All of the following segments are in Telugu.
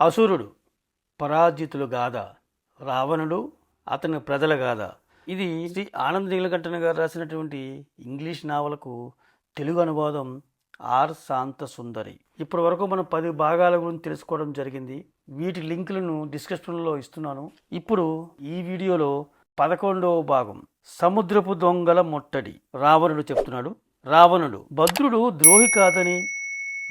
అసురుడు పరాజితులు గాథ రావణుడు అతని ప్రజల గాథ ఇది శ్రీ ఆనంద్ నీలకంఠన గారు రాసినటువంటి ఇంగ్లీష్ నావలకు తెలుగు అనువాదం ఆర్ శాంత సుందరి. ఇప్పటి వరకు మనం పది భాగాల గురించి తెలుసుకోవడం జరిగింది. వీటి లింకులను డిస్క్రిప్షన్లో ఇస్తున్నాను. ఇప్పుడు ఈ వీడియోలో పదకొండవ భాగం. సముద్రపు దొంగల ముట్టడి. రావణుడు చెప్తున్నాడు. రావణుడు భద్రుడు ద్రోహి కాదని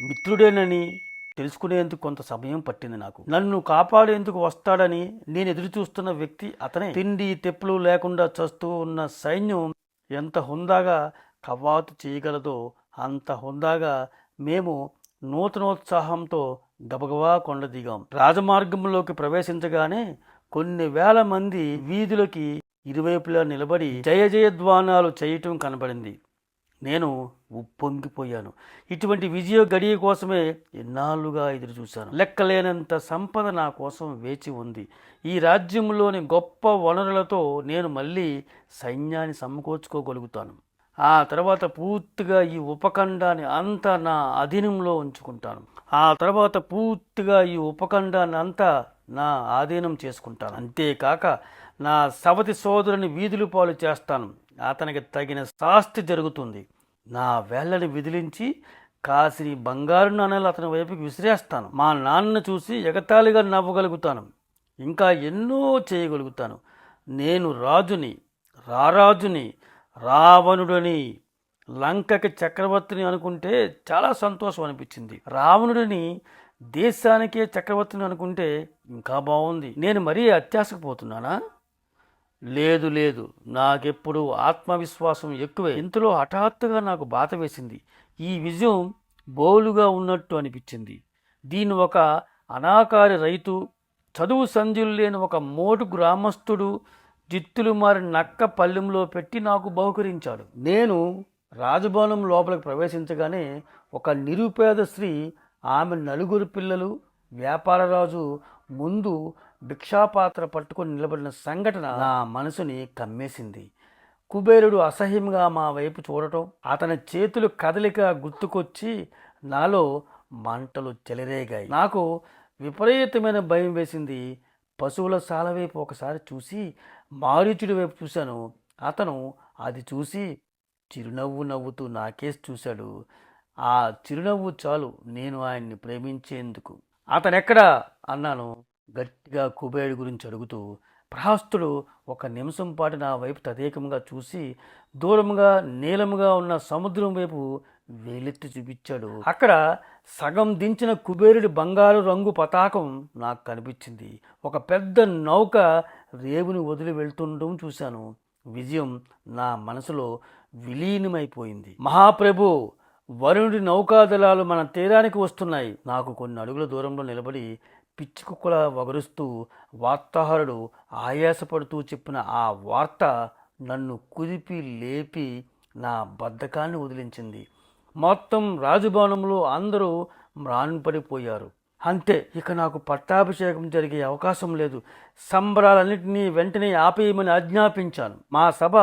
మిత్రుడేనని తెలుసుకునేందుకు కొంత సమయం పట్టింది నాకు. నన్ను కాపాడేందుకు వస్తాడని నేను ఎదురు చూస్తున్న వ్యక్తి అతనే. తిండి తెప్పులు లేకుండా చస్తూ ఉన్న సైన్యం ఎంత హుందాగా కవాతు చేయగలదో అంత హుందాగా మేము నూతనోత్సాహంతో గబగబా కొండ దిగాం రాజమార్గంలోకి ప్రవేశించగానే కొన్ని వేల మంది వీధులకి ఇరువైపులా నిలబడి జయ జయధ్వానాలు చేయటం కనబడింది. నేను ఉప్పొంగిపోయాను. ఇటువంటి విజయ గడియ కోసమే ఎన్నాళ్ళుగా ఎదురు చూశాను. లెక్కలేనంత సంపద నా కోసం వేచి ఉంది. ఈ రాజ్యంలోని గొప్ప వనరులతో నేను మళ్ళీ సైన్యాన్ని సమకూర్చుకోగలుగుతాను. ఆ తర్వాత పూర్తిగా ఈ ఉపఖండాన్ని అంతా నా అధీనంలో ఉంచుకుంటాను. ఆ తర్వాత పూర్తిగా ఈ ఉపఖండాన్ని అంతా నా ఆధీనం చేసుకుంటాను. అంతేకాక నా సవతి సోదరుని వీధులు పాలు చేస్తాను. అతనికి తగిన శాస్తి జరుగుతుంది. నా వేళ్ళని విదిలించి కాసిని బంగారు నాణాలు అతని వైపుకి విసిరేస్తాను. మా నాన్నను చూసి ఎగతాళిగా నవ్వగలుగుతాను. ఇంకా ఎన్నో చేయగలుగుతాను. నేను రాజుని రారాజుని రావణుడని లంకకి చక్రవర్తిని అనుకుంటే చాలా సంతోషం అనిపించింది. రావణుడిని దేశానికే చక్రవర్తిని అనుకుంటే ఇంకా బాగుంది. నేను మరీ అత్యాశకు పోతున్నానా? లేదు లేదు. నాకెప్పుడు ఆత్మవిశ్వాసం ఎక్కువే. ఇంతలో హఠాత్తుగా నాకు బాత వేసింది. ఈ విజయం బోలుగా ఉన్నట్టు అనిపించింది. దీన్ని ఒక అనాకారి రైతు చదువు సంధ్యులు లేని ఒక మోటు గ్రామస్తుడు జిత్తులు మారి నక్క పల్లెంలో పెట్టి నాకు బహుకరించాడు. నేను రాజభవనం లోపలికి ప్రవేశించగానే ఒక నిరుపేద స్త్రీ ఆమె నలుగురు పిల్లలు వ్యాపారరాజు ముందు భిక్షాపాత్ర పట్టుకొని నిలబడిన సంఘటన నా మనసుని కమ్మేసింది. కుబేరుడు అసహ్యంగా మా వైపు చూడటం అతని చేతులు కదలిక గుర్తుకొచ్చి నాలో మంటలు చెలరేగాయి. నాకు విపరీతమైన భయం వేసింది. పశువుల సాల వైపు ఒకసారి చూసి మారీచుడి వైపు చూశాను. అతను అది చూసి చిరునవ్వు నవ్వుతూ నాకేసి చూశాడు. ఆ చిరునవ్వు చాలు నేను ఆయన్ని ప్రేమించేందుకు. అతనెక్కడా? అన్నాను. గట్టిగా కుబేరుడి గురించి అడుగుతూ ప్రహస్తుడు ఒక నిమిషం పాటు నా వైపు తదేకంగా చూసి దూరంగా నీలముగా ఉన్న సముద్రం వైపు వేలెత్తి చూపించాడు. అక్కడ సగం దించిన కుబేరుడి బంగారు రంగు పతాకం నాకు కనిపించింది. ఒక పెద్ద నౌక రేవుని వదిలి వెళ్తుండడం చూశాను. విజయం నా మనసులో విలీనమైపోయింది. మహాప్రభు వరుణుడి నౌకాదళాలు మన తీరానికి వస్తున్నాయి. నాకు కొన్ని అడుగుల దూరంలో నిలబడి పిచ్చి కుక్కల వగరుస్తూ వార్తాహరుడు ఆయాసపడుతూ చెప్పిన ఆ వార్త నన్ను కుదిపి లేపి నా బద్ధకాన్ని వదిలించింది. మొత్తం రాజభవనంలో అందరూ మ్రాన్పడిపోయారు. అంతే ఇక నాకు పట్టాభిషేకం జరిగే అవకాశం లేదు. సంబరాలన్నింటినీ వెంటనే ఆపేయమని ఆజ్ఞాపించాను. మా సభ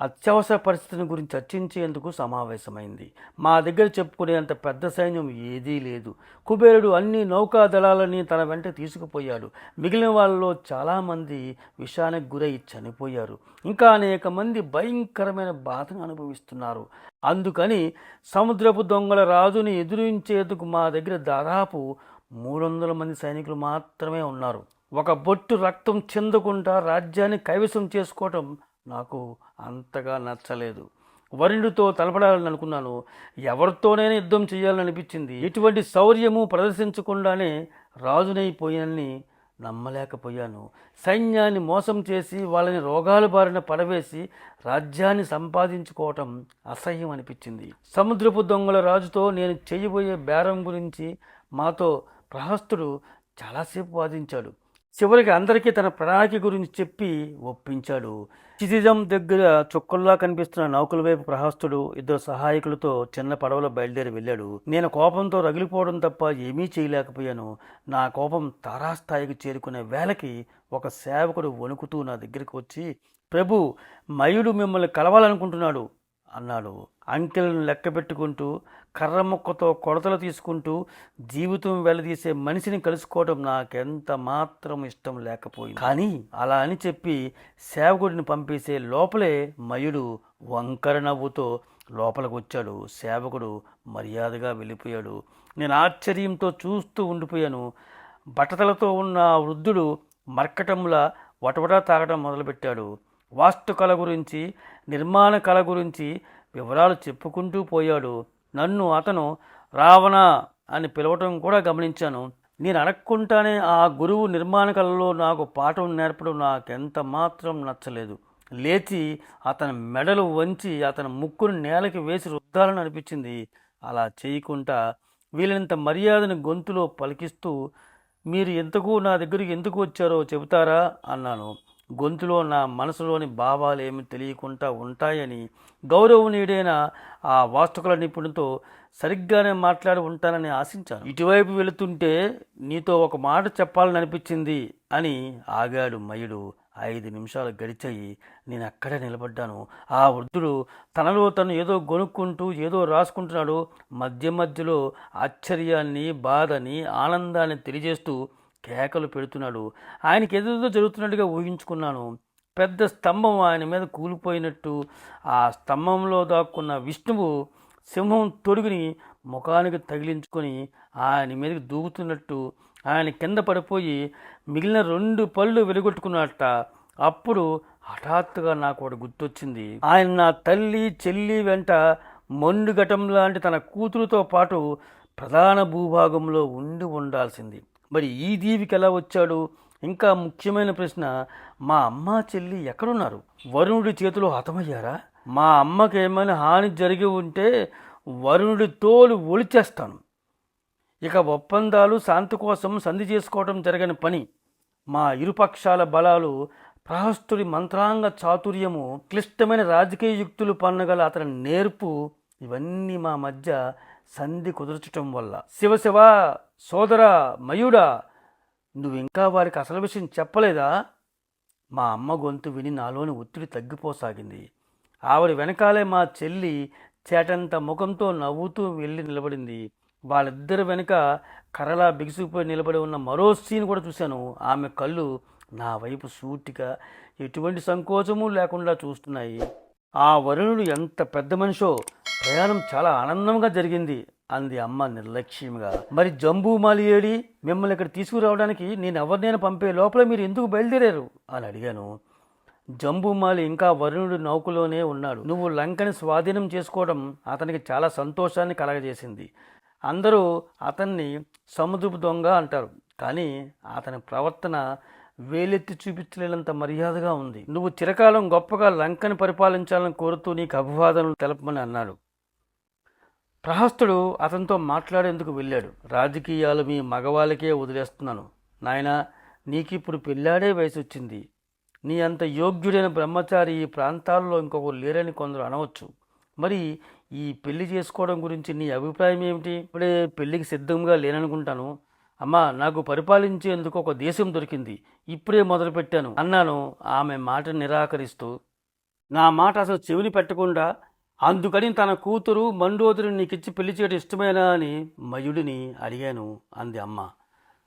అత్యవసర పరిస్థితిని గురించి చర్చించేందుకు సమావేశమైంది. మా దగ్గర చెప్పుకునేంత పెద్ద సైన్యం ఏదీ లేదు. కుబేరుడు అన్ని నౌకా దళాలని తన వెంట తీసుకుపోయాడు. మిగిలిన వాళ్ళలో చాలామంది విషానికి గురై చనిపోయారు. ఇంకా అనేక మంది భయంకరమైన బాధను అనుభవిస్తున్నారు. అందుకని సముద్రపు దొంగల రాజుని ఎదురించేందుకు మా దగ్గర దాదాపు మూడు వందల మంది సైనికులు మాత్రమే ఉన్నారు. ఒక బొట్టు రక్తం చెందకుండా రాజ్యాన్ని కైవసం చేసుకోవటం నాకు అంతగా నచ్చలేదు. వరుణుడితో తలపడాలని అనుకున్నాను. ఎవరితోనైనా యుద్ధం చేయాలని అనిపించింది ఎటువంటి శౌర్యము ప్రదర్శించకుండానే రాజునైపోయానని నమ్మలేకపోయాను. సైన్యాన్ని మోసం చేసి వాళ్ళని రోగాల బారిన పడవేసి రాజ్యాన్ని సంపాదించుకోవటం అసహ్యం అనిపించింది. సముద్రపు దొంగల రాజుతో నేను చేయబోయే బేరం గురించి మాతో ప్రహస్తుడు చాలాసేపు వాదించాడు. చివరికి అందరికీ తన ప్రణాళిక గురించి చెప్పి ఒప్పించాడు. చితిజం దగ్గర చుక్కల్లా కనిపిస్తున్న నౌకల వైపు ప్రహస్తుడు ఇద్దరు సహాయకులతో చిన్న పడవలో బయలుదేరి వెళ్ళాడు. నేను కోపంతో రగిలిపోవడం తప్ప ఏమీ చేయలేకపోయాను. నా కోపం తారాస్థాయికి చేరుకునే వేళకి ఒక సేవకుడు వణుకుతూ నా దగ్గరికి వచ్చి ప్రభు మయుడు మిమ్మల్ని కలవాలనుకుంటున్నాడు. అన్నాడు. అంకెలను లెక్క పెట్టుకుంటూ కర్ర ముక్కతో కొడతలు తీసుకుంటూ జీవితం వెలదీసే మనిషిని కలుసుకోవడం నాకెంత మాత్రం ఇష్టం లేకపోయింది. కానీ అలా అని చెప్పి సేవకుడిని పంపేసే లోపలే మయుడు వంకర నవ్వుతో లోపలికి వచ్చాడు సేవకుడు మర్యాదగా వెళ్ళిపోయాడు. నేను ఆశ్చర్యంతో చూస్తూ ఉండిపోయాను. బట్టతలతో ఉన్న వృద్ధుడు మర్కటంలా వటవటా తాగడం మొదలుపెట్టాడు. వాస్తు కళ గురించి నిర్మాణ కళ గురించి వివరాలు చెప్పుకుంటూ పోయాడు. నన్ను అతను రావణ అని పిలవటం కూడా గమనించాను. నేను అడగకుండానే ఆ గురువు నిర్మాణ కళలో నాకు పాఠం నేర్పడం నాకెంత మాత్రం నచ్చలేదు. లేచి అతని మెడలు వంచి అతని ముక్కును నేలకి వేసి రుద్దాలని అనిపించింది. అలా చేయకుండా వీలైనంత మర్యాదను గొంతులో పలికిస్తూ మీరు ఎంతకు నా దగ్గరికి ఎందుకు వచ్చారో చెబుతారా? అన్నాను. గొంతులో నా మనసులోని భావాలు ఏమి తెలియకుండా ఉంటాయని గౌరవనీయుడైన ఆ వాస్తుకల నిపుణులతో సరిగ్గానే మాట్లాడి ఉంటానని ఆశించాను. ఇటువైపు వెళుతుంటే నీతో ఒక మాట చెప్పాలని అనిపించింది అని ఆగాడు మయుడు. ఐదు నిమిషాలు గడిచాయి. నేను అక్కడే నిలబడ్డాను. ఆ వృద్ధుడు తనలో తను ఏదో గొనుక్కుంటూ ఏదో రాసుకుంటున్నాడు. మధ్య మధ్యలో ఆశ్చర్యాన్ని బాధని ఆనందాన్ని తెలియజేస్తూ కేకలు పెడుతున్నాడు. ఆయనకి ఎదురుదో జరుగుతున్నట్టుగా ఊహించుకున్నాను. పెద్ద స్తంభం ఆయన మీద కూలిపోయినట్టు ఆ స్తంభంలో దాక్కున్న విష్ణువు సింహం తొడుగుని ముఖానికి తగిలించుకొని ఆయన మీదకి దూకుతున్నట్టు ఆయన కింద పడిపోయి మిగిలిన రెండు పళ్ళు వెలుగొట్టుకున్నట్ట అప్పుడు హఠాత్తుగా నాకు ఒకటి గుర్తొచ్చింది. ఆయన నా తల్లి చెల్లి వెంట మండుగటం లాంటి తన కూతురుతో పాటు ప్రధాన భూభాగంలో ఉండి ఉండాల్సింది. మరి ఈ దీవికి ఎలా వచ్చాడు? ఇంకా ముఖ్యమైన ప్రశ్న మా అమ్మ చెల్లి ఎక్కడున్నారు? వరుణుడి చేతిలో హతమయ్యారా? మా అమ్మకి ఏమైనా హాని జరిగి ఉంటే వరుణుడి తోలు ఒలిచేస్తాను. ఇక ఒప్పందాలు శాంతి కోసం సంధి చేసుకోవడం జరగని పని. మా ఇరుపక్షాల బలాలు ప్రహస్తుడి మంత్రాంగ చాతుర్యము క్లిష్టమైన రాజకీయ యుక్తులు పన్నగల అతని నేర్పు ఇవన్నీ మా మధ్య సంధి కుదర్చటం వల్ల. శివశివ సోదర మయుడా నువ్వు ఇంకా వారికి అసలు విషయం చెప్పలేదా? మా అమ్మ గొంతు విని నాలోని ఒత్తిడి తగ్గిపోసాగింది. ఆవిడ వెనకాలే మా చెల్లి చేటంత ముఖంతో నవ్వుతూ వెళ్ళి నిలబడింది. వాళ్ళిద్దరి వెనుక కర్రలా బిగుసుకుపోయి నిలబడి ఉన్న మరో సీన్ కూడా చూశాను. ఆమె కళ్ళు నా వైపు సూటిగా ఎటువంటి సంకోచము లేకుండా చూస్తున్నాయి. ఆ వరుణుడు ఎంత పెద్ద మనిషో ప్రయాణం చాలా ఆనందంగా జరిగింది అంది అమ్మ నిర్లక్ష్యంగా. మరి జంబూమాలి ఏడి? మిమ్మల్ని ఇక్కడ తీసుకురావడానికి నేను ఎవరినైనా పంపే లోపల మీరు ఎందుకు బయలుదేరారు? అని అడిగాను. జంబూమాలి ఇంకా వరుణుడి నౌకలోనే ఉన్నాడు. నువ్వు లంకని స్వాధీనం చేసుకోవడం అతనికి చాలా సంతోషాన్ని కలగజేసింది. అందరూ అతన్ని సముద్రపు దొంగ అంటారు. కానీ అతని ప్రవర్తన వేలెత్తి చూపించలేనంత మర్యాదగా ఉంది. నువ్వు చిరకాలం గొప్పగా లంకని పరిపాలించాలని కోరుతూ నీకు అభివాదనలు తెలపమని అన్నాడు. ప్రహస్తుడు అతనితో మాట్లాడేందుకు వెళ్ళాడు. రాజకీయాలు మీ మగవాళ్ళకే వదిలేస్తున్నాను. నాయనా నీకిప్పుడు పెళ్ళాడే వయసు వచ్చింది నీ అంత యోగ్యుడైన బ్రహ్మచారి ఈ ప్రాంతాల్లో ఇంకొకరు లేరని కొందరు అనవచ్చు. మరి ఈ పెళ్ళి చేసుకోవడం గురించి నీ అభిప్రాయం ఏమిటి? ఇప్పుడే పెళ్ళికి సిద్ధంగా లేననుకుంటాను. అమ్మా నాకు పరిపాలించేందుకు ఒక దేశం దొరికింది. ఇప్పుడే మొదలుపెట్టాను. అన్నాను. ఆమె మాట నిరాకరిస్తూ నా మాట అసలు చెవిని పెట్టకుండా అందుకని తన కూతురు మండోదరిని నీకిచ్చి పెళ్ళి చేయడం ఇష్టమేనా అని మయుడిని అడిగాను. అంది అమ్మ.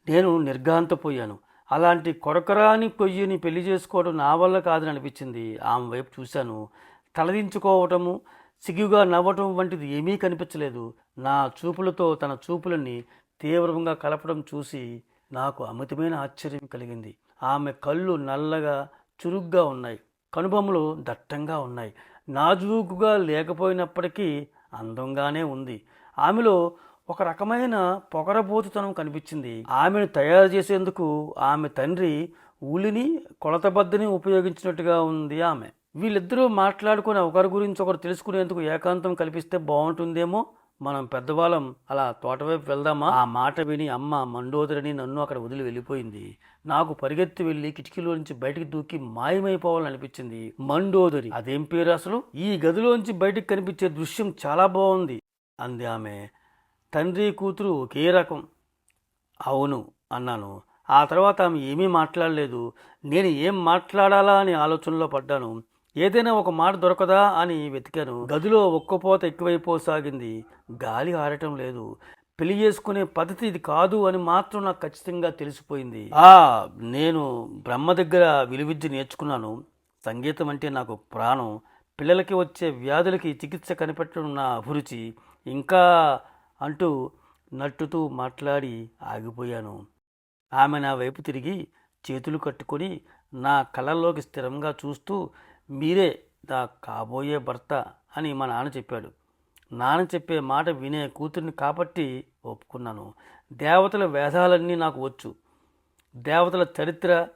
నేను నిర్ఘాంతపోయాను. అలాంటి కొరకరాని కొయ్యని పెళ్ళి చేసుకోవడం నా వల్ల కాదని అనిపించింది. ఆమె వైపు చూశాను. తలదించుకోవటము సిగ్గుగా నవ్వటం వంటిది ఏమీ కనిపించలేదు. నా చూపులతో తన చూపులని తీవ్రంగా కలపడం చూసి నాకు అమితమైన ఆశ్చర్యం కలిగింది. ఆమె కళ్ళు నల్లగా చురుగ్గా ఉన్నాయి. కనుబొమ్మలు దట్టంగా ఉన్నాయి. నాజూకుగా లేకపోయినప్పటికీ అందంగానే ఉంది. ఆమెలో ఒక రకమైన పొగరబోతుతనం కనిపించింది. ఆమెను తయారు చేసేందుకు ఆమె తండ్రి ఉలిని కొలతబద్దని ఉపయోగించినట్టుగా ఉంది ఆమె. వీళ్ళిద్దరూ మాట్లాడుకుని ఒకరి గురించి ఒకరు తెలుసుకునేందుకు ఏకాంతం కల్పిస్తే బాగుంటుందేమో మనం పెద్దవాళ్ళం. అలా తోటవైపు వెళ్దామా? ఆ మాట విని అమ్మ మండోదరిని నన్ను అక్కడ వదిలి వెళ్ళిపోయింది. నాకు పరిగెత్తి వెళ్ళి కిటికీలో నుంచి బయటికి దూకి మాయమైపోవాలని అనిపించింది మండోదరి. అదేం పేరు అసలు? ఈ గదిలోంచి బయటికి కనిపించే దృశ్యం చాలా బాగుంది అంది ఆమె. తండ్రి కూతురు ఒకే రకం. అవును అన్నాను. ఆ తర్వాత ఆమె ఏమీ మాట్లాడలేదు. నేను ఏం మాట్లాడాలా అని ఆలోచనలో పడ్డాను. ఏదైనా ఒక మాట దొరకదా అని వెతికాను. గదిలో ఒక్కపోత ఎక్కువైపోసాగింది గాలి ఆడటం లేదు. పెళ్ళి చేసుకునే పద్ధతి ఇది కాదు అని మాత్రం నాకు ఖచ్చితంగా తెలిసిపోయింది. ఆ నేను బ్రహ్మ దగ్గర విలువిద్య నేర్చుకున్నాను. సంగీతం అంటే నాకు ప్రాణం. పిల్లలకి వచ్చే వ్యాధులకి చికిత్స కనిపెట్టడం నా అభిరుచి. ఇంకా అంటూ నట్టుతూ మాట్లాడి ఆగిపోయాను. ఆమె నా వైపు తిరిగి చేతులు కట్టుకొని నా కళ్ళల్లోకి స్థిరంగా చూస్తూ మీరే నా కాబోయే భర్త అని మా నాన్న చెప్పాడు. నాన్న చెప్పే మాట వినే కూతుర్ని కాబట్టి ఒప్పుకున్నాను. దేవతల వేదాలన్నీ నాకు వచ్చు. దేవతల చరిత్ర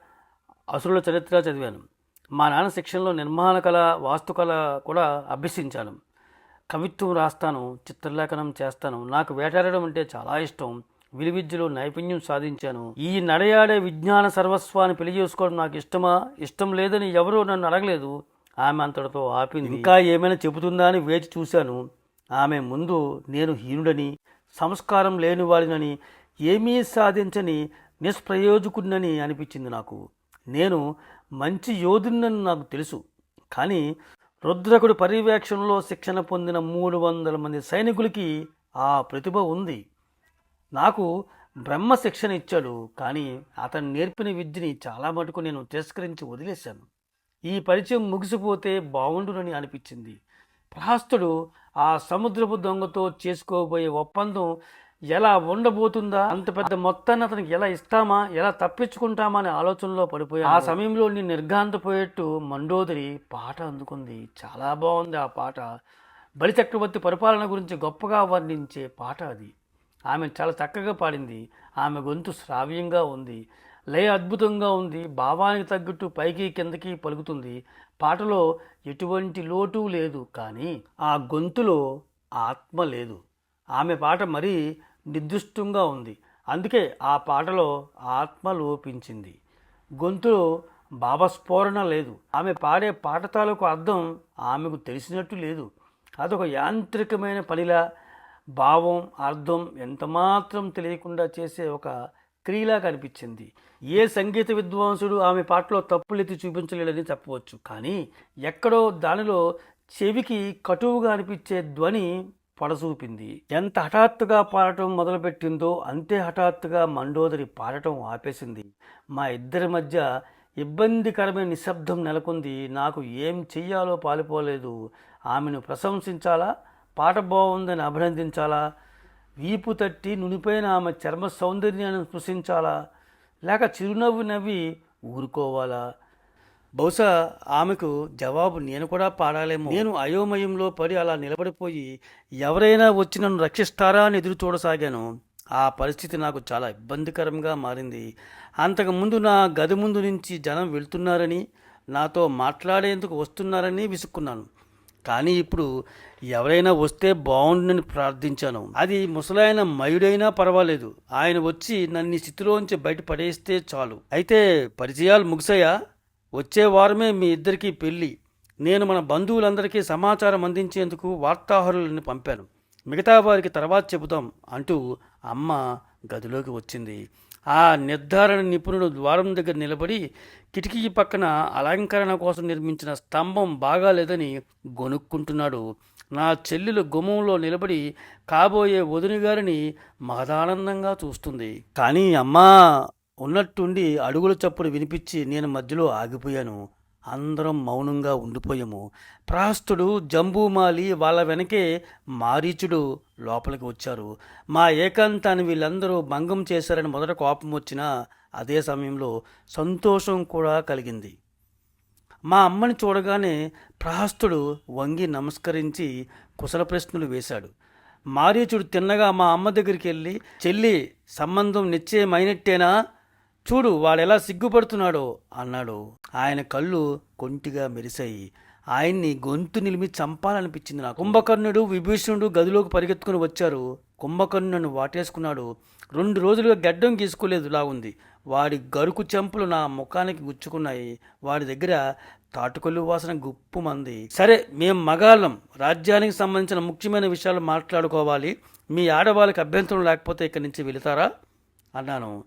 అసురుల చరిత్ర చదివాను. మా నాన్న శిక్షణలో నిర్మాణ కళ వాస్తుకళ కూడా అభ్యసించాను. కవిత్వం రాస్తాను చిత్రలేఖనం చేస్తాను. నాకు వేటాడడం అంటే చాలా ఇష్టం. విలువిద్యలో నైపుణ్యం సాధించాను. ఈ నడయాడే విజ్ఞాన సర్వస్వాన్ని పెళ్ళి చేసుకోవడం నాకు ఇష్టమా? ఇష్టం లేదని ఎవరూ నన్ను అడగలేదు. ఆమె అంతటితో ఆపింది. ఇంకా ఏమైనా చెబుతుందా అని వేచి చూశాను. ఆమె ముందు నేను హీనుడని సంస్కారం లేని వాడినని ఏమీ సాధించని నిష్ప్రయోజకుడినని అనిపించింది నాకు. నేను మంచి యోధుడినని నాకు తెలుసు. కానీ రుద్రకుడి పర్యవేక్షణలో శిక్షణ పొందిన మూడు వందల మంది సైనికులకి ఆ ప్రతిభ ఉంది. నాకు బ్రహ్మ శిక్షణ ఇచ్చాడు కానీ అతను నేర్పిన విద్యని చాలా మటుకు నేను తిరస్కరించి వదిలేశాను. ఈ పరిచయం ముగిసిపోతే బాగుండునని అనిపించింది. ప్రహస్తుడు ఆ సముద్రపు దొంగతో చేసుకోబోయే ఒప్పందం ఎలా ఉండబోతుందా అంత పెద్ద మొత్తాన్ని అతనికి ఎలా ఇస్తామా ఎలా తప్పించుకుంటామా అనే ఆలోచనలో పడిపోయా ఆ సమయంలో నేను నిర్ఘాంతపోయేట్టు మండోదరి పాట అందుకుంది. చాలా బాగుంది ఆ పాట. బలి చక్రవర్తి పరిపాలన గురించి గొప్పగా వర్ణించే పాట అది. ఆమె చాలా చక్కగా పాడింది. ఆమె గొంతు శ్రావ్యంగా ఉంది. లయ అద్భుతంగా ఉంది. భావానికి తగ్గట్టు పైకి కిందకి పలుకుతుంది. పాటలో ఎటువంటి లోటు లేదు కానీ ఆ గొంతులో ఆత్మ లేదు. ఆమె పాట మరీ నిర్దిష్టంగా ఉంది. అందుకే ఆ పాటలో ఆత్మ లోపించింది. గొంతులో భావస్ఫోరణ లేదు. ఆమె పాడే పాట తాలూకు అర్థం ఆమెకు తెలిసినట్టు లేదు. అదొక యాంత్రికమైన పనిలా భావం అర్థం ఎంతమాత్రం తెలియకుండా చేసే ఒక క్రియలా కనిపించింది ఏ సంగీత విద్వాంసుడు ఆమె పాటలో తప్పులెత్తి చూపించలేదని చెప్పవచ్చు. కానీ ఎక్కడో దానిలో చెవికి కటువుగా అనిపించే ధ్వని పొడసూపింది. ఎంత హఠాత్తుగా పాడటం మొదలుపెట్టిందో అంతే హఠాత్తుగా మండోదరి పాడటం ఆపేసింది. మా ఇద్దరి మధ్య ఇబ్బందికరమైన నిశ్శబ్దం నెలకొంది. నాకు ఏం చెయ్యాలో పాలిపోలేదు. ఆమెను ప్రశంసించాలా? పాట బాగుందని అభినందించాలా? వీపు తట్టి నునిపోయిన ఆమె చర్మ సౌందర్యాన్ని స్పృశించాలా? లేక చిరునవ్వు నవ్వి ఊరుకోవాలా? బహుశా ఆమెకు జవాబు నేను కూడా పాడాలేమో. నేను అయోమయంలో పడి అలా నిలబడిపోయి ఎవరైనా వచ్చి నన్ను రక్షిస్తారా అని ఎదురు చూడసాగాను. ఆ పరిస్థితి నాకు చాలా ఇబ్బందికరంగా మారింది. అంతకుముందు నా గది ముందు నుంచి జనం వెళ్తున్నారని నాతో మాట్లాడేందుకు వస్తున్నారని విసుక్కున్నాను. కానీ ఇప్పుడు ఎవరైనా వస్తే బాగుండునని ప్రార్థించాను. అది ముసలాయన మయుడైనా పర్వాలేదు. ఆయన వచ్చి నన్ను స్థితిలోంచి బయట పడేస్తే చాలు. అయితే పరిచయాలు ముగిసాయా వచ్చే వారమే మీ ఇద్దరికీ పెళ్ళి. నేను మన బంధువులందరికీ సమాచారం అందించేందుకు వార్తాహరులను పంపాను. మిగతా వారికి తర్వాత చెబుతాం అంటూ అమ్మ గదిలోకి వచ్చింది. ఆ నిర్ధారణ నిపుణుడు ద్వారం దగ్గర నిలబడి కిటికీ పక్కన అలంకరణ కోసం నిర్మించిన స్తంభం బాగాలేదని గొనుక్కుంటున్నాడు. నా చెల్లెలు గుమ్మంలో నిలబడి కాబోయే వదిన గారిని మహదానందంగా చూస్తుంది. కానీ అమ్మా ఉన్నట్టుండి అడుగుల చప్పుడు వినిపించి నేను మధ్యలో ఆగిపోయాను. అందరం మౌనంగా ఉండిపోయాము. ప్రాస్తుడు జంబూమాలి వాళ్ళ వెనకే మారీచుడు లోపలికి వచ్చారు. మా ఏకాంతాన్ని వీళ్ళందరూ భంగం చేశారని మొదట కోపం వచ్చినా అదే సమయంలో సంతోషం కూడా కలిగింది. మా అమ్మని చూడగానే ప్రహస్తుడు వంగి నమస్కరించి కుశల ప్రశ్నలు వేశాడు. మారీచుడు తిన్నగా మా అమ్మ దగ్గరికి వెళ్ళి చెల్లి సంబంధం నిశ్చయమైనట్టేనా? చూడు వాడెలా సిగ్గుపడుతున్నాడో అన్నాడు. ఆయన కళ్ళు కొంటిగా మెరిశాయి. ఆయన్ని గొంతు నిలిమి చంపాలనిపించింది నాకు. కుంభకర్ణుడు విభీషణుడు గదిలోకి పరిగెత్తుకుని వచ్చారు. కుంభకర్ణుడు వాటేసుకున్నాడు. రెండు రోజులుగా గడ్డం గీసుకోలేదు లాగుంది వాడి గరుకు చెంపులు నా ముఖానికి గుచ్చుకున్నాయి. వాడి దగ్గర తాటుకొల్లు వాసన గుప్పుమంది. సరే మేం మగాళ్ళం. రాజ్యానికి సంబంధించిన ముఖ్యమైన విషయాలు మాట్లాడుకోవాలి. మీ ఆడవాళ్ళకి అభ్యంతరం లేకపోతే ఇక్కడి నుంచి వెళతారా? అన్నాను.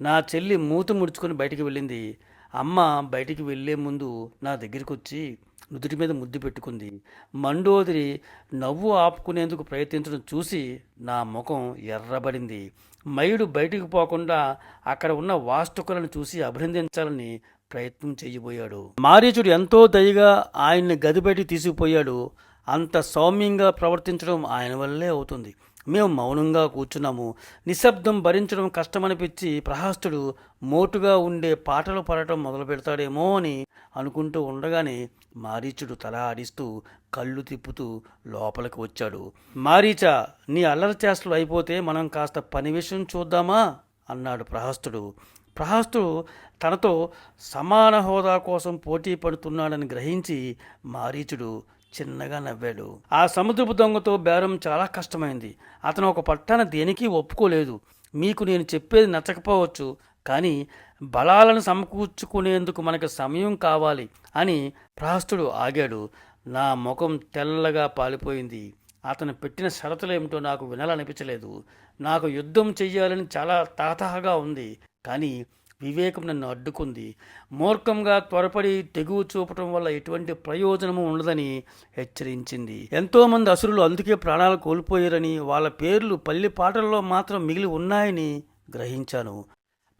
నా చెల్లి మూత ముడుచుకొని బయటికి వెళ్ళింది. అమ్మ బయటికి వెళ్ళే ముందు నా దగ్గరికి వచ్చి నుదుటి మీద ముద్దు పెట్టుకుంది. మండోదరి నవ్వు ఆపుకునేందుకు ప్రయత్నించడం చూసి నా ముఖం ఎర్రబడింది. మయుడు బయటికి పోకుండా అక్కడ ఉన్న వాస్తుకులను చూసి అభినందించాలని ప్రయత్నం చేయబోయాడు. మారీచుడు ఎంతో దయగా ఆయన్ని గది బయటికి తీసుకుపోయాడు. అంత సౌమ్యంగా ప్రవర్తించడం ఆయన వల్లే అవుతుంది. మేము మౌనంగా కూర్చున్నాము. నిశ్శబ్దం భరించడం కష్టమనిపించి ప్రహాస్తుడు మోటుగా ఉండే పాటలు పాడటం మొదలు పెడతాడేమో అని అనుకుంటూ ఉండగానే మారీచుడు తల ఆడిస్తూ కళ్ళు తిప్పుతూ లోపలికి వచ్చాడు. మారీచా నీ అల్లరి చేష్టలు అయిపోతే మనం కాస్త పని విషయం చూద్దామా అన్నాడు ప్రహస్తుడు. ప్రహస్తుడు తనతో సమాన హోదా కోసం పోటీ పడుతున్నాడని గ్రహించి మారీచుడు చిన్నగా నవ్వాడు. ఆ సముద్రపు దొంగతో బేరం చాలా కష్టమైంది. అతను ఒక పట్టాన దేనికి ఒప్పుకోలేదు. మీకు నేను చెప్పేది నచ్చకపోవచ్చు. కానీ బలాలను సమకూర్చుకునేందుకు మనకు సమయం కావాలి అని ప్రాస్తుడు ఆగాడు. నా ముఖం తెల్లగా పాలిపోయింది. అతను పెట్టిన షరతులు ఏమిటో నాకు వినాలనిపించలేదు. నాకు యుద్ధం చెయ్యాలని చాలా తాతహగా ఉంది. కానీ వివేకం నన్ను అడ్డుకుంది. మూర్ఖంగా త్వరపడి తెగువ చూపటం వల్ల ఎటువంటి ప్రయోజనము ఉండదని హెచ్చరించింది. ఎంతోమంది అసురులు అందుకే ప్రాణాలు కోల్పోయారని వాళ్ళ పేర్లు పల్లె పాటల్లో మాత్రం మిగిలి ఉన్నాయని గ్రహించాను.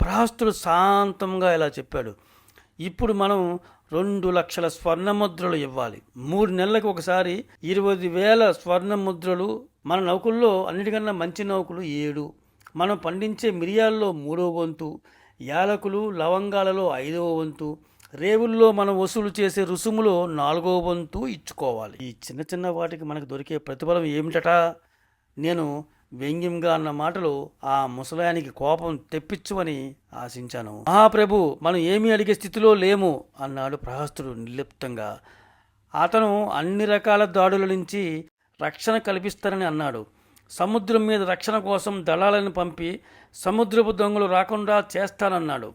ప్రహస్తుడు శాంతంగా ఇలా చెప్పాడు. ఇప్పుడు మనం రెండు లక్షల స్వర్ణ ముద్రలు ఇవ్వాలి. మూడు నెలలకు ఒకసారి ఇరవై వేల స్వర్ణ ముద్రలు మన నౌకల్లో అన్నిటికన్నా మంచి నౌకలు ఏడు. మనం పండించే మిరియాల్లో మూడవ వంతు యాలకులు లవంగాలలో ఐదవ వంతు రేవుల్లో మనం వసూలు చేసే రుసుములో నాలుగో వంతు ఇచ్చుకోవాలి. ఈ చిన్న చిన్న వాటికి మనకు దొరికే ప్రతిఫలం ఏమిటట? నేను వ్యంగ్యంగా అన్న మాటలు ఆ ముసలాయానికి కోపం తెప్పించుమని ఆశించాను. మహాప్రభు మనం ఏమీ అడిగే స్థితిలో లేము అన్నాడు ప్రహస్తుడు నిర్లిప్తంగా. అతను అన్ని రకాల దాడుల నుంచి రక్షణ కల్పిస్తారని అన్నాడు. సముద్రం మీద రక్షణ కోసం దళాలను పంపి సముద్రపు దొంగలు రాకుండా చేస్తానన్నాడు.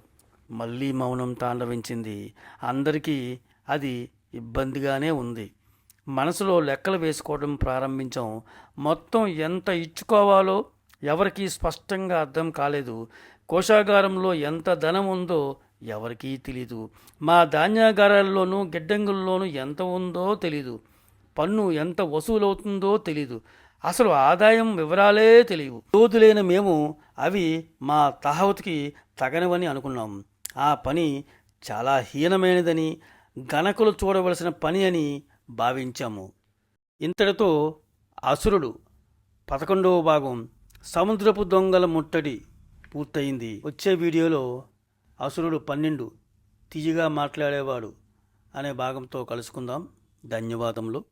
మళ్ళీ మౌనం తాండవించింది. అందరికీ అది ఇబ్బందిగానే ఉంది. మనసులో లెక్కలు వేసుకోవడం ప్రారంభించాం. మొత్తం ఎంత ఇచ్చుకోవాలో ఎవరికీ స్పష్టంగా అర్థం కాలేదు. కోశాగారంలో ఎంత ధనం ఉందో ఎవరికీ తెలీదు. మా ధాన్యాగారాల్లోనూ గిడ్డంగుల్లోనూ ఎంత ఉందో తెలీదు. పన్ను ఎంత వసూలవుతుందో తెలీదు. అసలు ఆదాయం వివరాలే తెలియవు. తోదులైన మేము అవి మా తహవతికి తగనవని అనుకున్నాం. ఆ పని చాలా హీనమైనదని గణకులు చూడవలసిన పని అని భావించాము. ఇంతటితో అసురుడు పదకొండవ భాగం సముద్రపు దొంగల ముట్టడి పూర్తయింది. వచ్చే వీడియోలో అసురుడు పన్నెండు తీయగా మాట్లాడేవాడు అనే భాగంతో కలుసుకుందాం. ధన్యవాదములు.